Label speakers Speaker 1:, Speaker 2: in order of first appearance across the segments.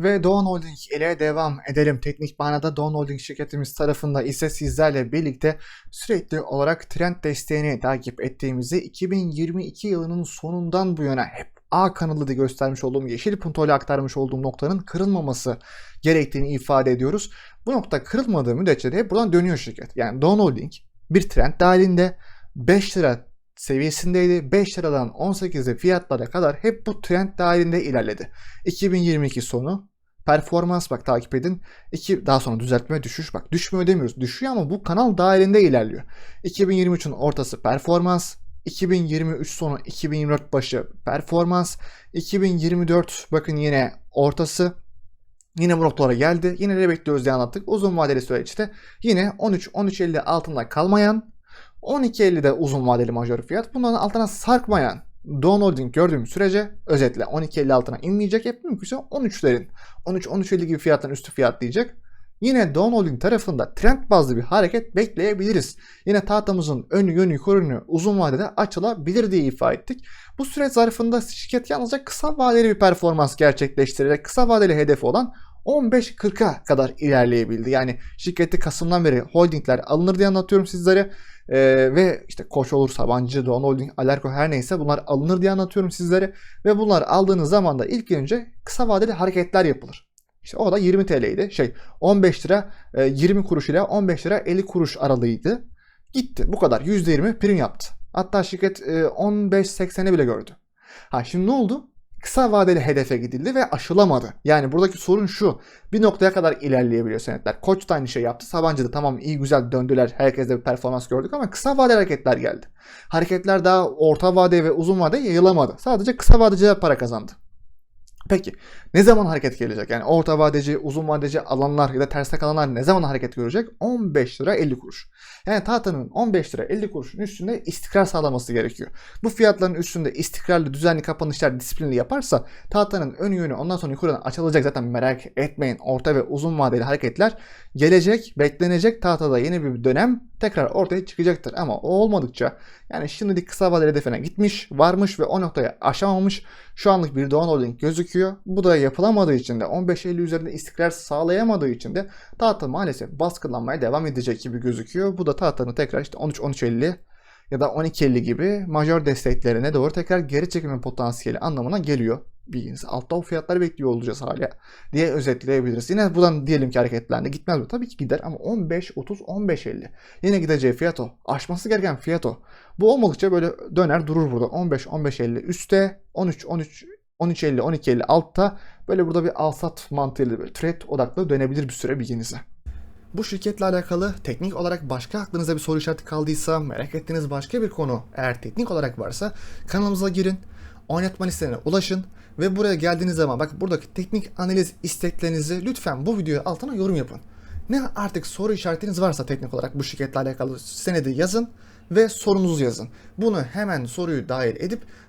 Speaker 1: Ve Doğan Holding ile devam edelim. Teknik manada Doğan Holding şirketimiz tarafında ise sizlerle birlikte sürekli olarak trend desteğini takip ettiğimizi 2022 yılının sonundan bu yana hep A kanalı da göstermiş olduğum yeşil puntoyla aktarmış olduğum noktanın kırılmaması gerektiğini ifade ediyoruz. Bu nokta kırılmadığı müddetçe de buradan dönüyor şirket. Yani Doğan Holding bir trend dahilinde 5 lira seviyesindeydi. 5 liradan 18'e fiyatlara kadar hep bu trend dahilinde ilerledi. 2022 sonu performans bak takip edin. İki, daha sonra düzeltme düşüş bak düşmüyor demiyoruz. Düşüyor ama bu kanal dahilinde ilerliyor. 2023'ün ortası performans. 2023 sonu 2024 başı performans. 2024 bakın yine ortası. Yine bu noktalara geldi. Yine ne bekliyoruz diye anlattık. Uzun vadeli süreçte yine 13-13.50 altında kalmayan 12.50'de uzun vadeli majör fiyat. Bunların altına sarkmayan Don Holding gördüğüm sürece özetle 12.50 altına inmeyecek. Hep mümkünse 13'lerin 13-13.50 gibi fiyattan üstü fiyatlayacak. Yine Don Holding tarafında trend bazlı bir hareket bekleyebiliriz. Yine tahtamızın önü yönü yukarı uzun vadede açılabilir diye ifade ettik. Bu süreç zarfında şirket yalnızca kısa vadeli bir performans gerçekleştirerek kısa vadeli hedefi olan 15.40'a kadar ilerleyebildi. Yani şirketi Kasım'dan beri holdingler alınır diye anlatıyorum sizlere. Ee, ve işte Koç olur, Sabancı, Doğan Holding, Alerko her neyse bunlar alınır diye anlatıyorum sizlere. Ve bunlar aldığınız zaman da ilk önce kısa vadeli hareketler yapılır. İşte o da 20 TL'ydi. Şey 15 lira 20 kuruş ile 15 lira 50 kuruş aralığıydı. Gitti. Bu kadar. %20 prim yaptı. Hatta şirket 15.80'e bile gördü. Ha şimdi ne oldu? Kısa vadeli hedefe gidildi ve aşılamadı. Yani buradaki sorun şu. Bir noktaya kadar ilerleyebiliyor senetler. Koç da aynı şey yaptı. Sabancı da tamam iyi güzel döndüler. Herkes de bir performans gördük ama kısa vadeli hareketler geldi. Hareketler daha orta vade ve uzun vade yayılamadı. Sadece kısa vadeciler para kazandı. Peki ne zaman hareket gelecek? Yani orta vadeci, uzun vadeci alanlar ya da terste kalanlar ne zaman hareket görecek? 15 lira 50 kuruş. Yani tahtanın 15 lira 50 kuruşun üstünde istikrar sağlaması gerekiyor. Bu fiyatların üstünde istikrarlı düzenli kapanışlar disiplinli yaparsa tahtanın ön yönü ondan sonra yukarıdan açılacak zaten merak etmeyin. Orta ve uzun vadeli hareketler gelecek, beklenecek tahtada yeni bir dönem tekrar ortaya çıkacaktır. Ama o olmadıkça yani şimdilik kısa vadeli hedefine gitmiş, varmış ve o noktaya aşamamış. Şu anlık bir Doğan Holding gözüküyor. Bu da yapılamadığı için de 15.50 üzerinde istikrar sağlayamadığı için de tahta maalesef baskılanmaya devam edecek gibi gözüküyor. Bu da tahtanın tekrar işte 13-13.50 ya da 12.50 gibi majör desteklerine doğru tekrar geri çekilme potansiyeli anlamına geliyor bilginiz. Altta o fiyatları bekliyor olacağız hala diye özetleyebiliriz. Yine buradan diyelim ki hareketlendi. Gitmez mi? Tabii ki gider ama 15, 30, 15, 50. Yine gideceği fiyat o. Aşması gereken fiyat o. Bu olmadıkça böyle döner durur burada. 15, 15, 50 üstte, 13, 13, 13.50, 12.50 altta böyle burada bir alsat mantığıyla böyle trade odaklı dönebilir bir süre bilginize. Bu şirketle alakalı teknik olarak başka aklınıza bir soru işareti kaldıysa, merak ettiğiniz başka bir konu eğer teknik olarak varsa kanalımıza girin, oynatma listelerine ulaşın ve buraya geldiğiniz zaman bak buradaki teknik analiz isteklerinizi lütfen bu videoya altına yorum yapın. Ne artık soru işaretiniz varsa teknik olarak bu şirketle alakalı senedi yazın ve sorunuzu yazın. Bunu hemen soruyu dahil edip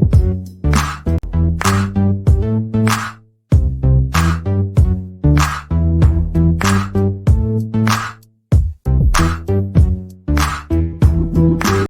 Speaker 1: thank you